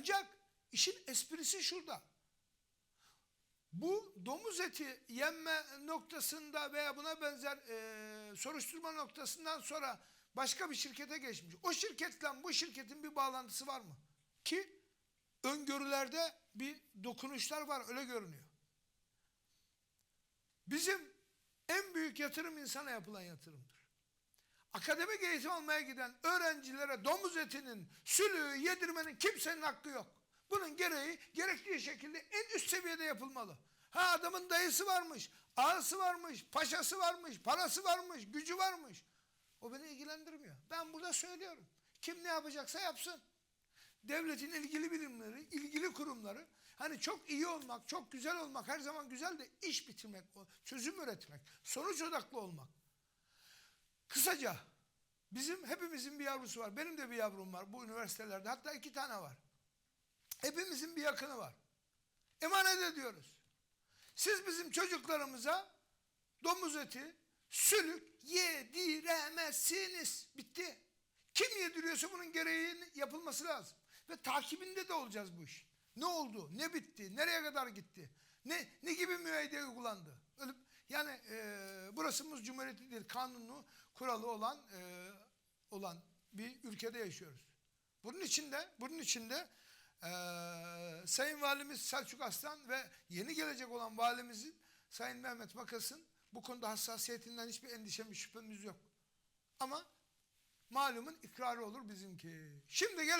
Ancak işin esprisi şurada. Bu domuz eti yenme noktasında veya buna benzer e, soruşturma noktasından sonra başka bir şirkete geçmiş. O şirketle bu şirketin bir bağlantısı var mı? Ki öngörülerde bir dokunuşlar var öyle görünüyor. Bizim en büyük yatırım insana yapılan yatırımdır. Akademik eğitim almaya giden öğrencilere domuz etinin sülüğü yedirmenin kimsenin hakkı yok. Bunun gereği gerektiği şekilde en üst seviyede yapılmalı. Ha adamın dayısı varmış, ağası varmış, paşası varmış, parası varmış, gücü varmış. O beni ilgilendirmiyor. Ben burada söylüyorum. Kim ne yapacaksa yapsın. Devletin ilgili birimleri, ilgili kurumları hani çok iyi olmak, çok güzel olmak her zaman güzel de iş bitirmek, çözüm üretmek, sonuç odaklı olmak. Kısaca bizim hepimizin bir yavrusu var. Benim de bir yavrum var bu üniversitelerde. Hatta iki tane var. Hepimizin bir yakını var. Emanet ediyoruz. Siz bizim çocuklarımıza domuz eti, sülük yediremezsiniz. Bitti. Kim yediriyorsa bunun gereğinin yapılması lazım. Ve takibinde de olacağız bu iş. Ne oldu? Ne bitti? Nereye kadar gitti? Ne ne gibi müeyyide uygulandı? Öyle, yani e, burası Muz Cumhuriyeti değil, kanunu, kuralı olan e, olan bir ülkede yaşıyoruz. Bunun içinde, bunun içinde e, Sayın Valimiz Selçuk Aslan ve yeni gelecek olan valimizin Sayın Mehmet Makas'ın bu konuda hassasiyetinden hiçbir endişemiz, şüphemiz yok. Ama malumun ikrarı olur bizimki. Şimdi gelelim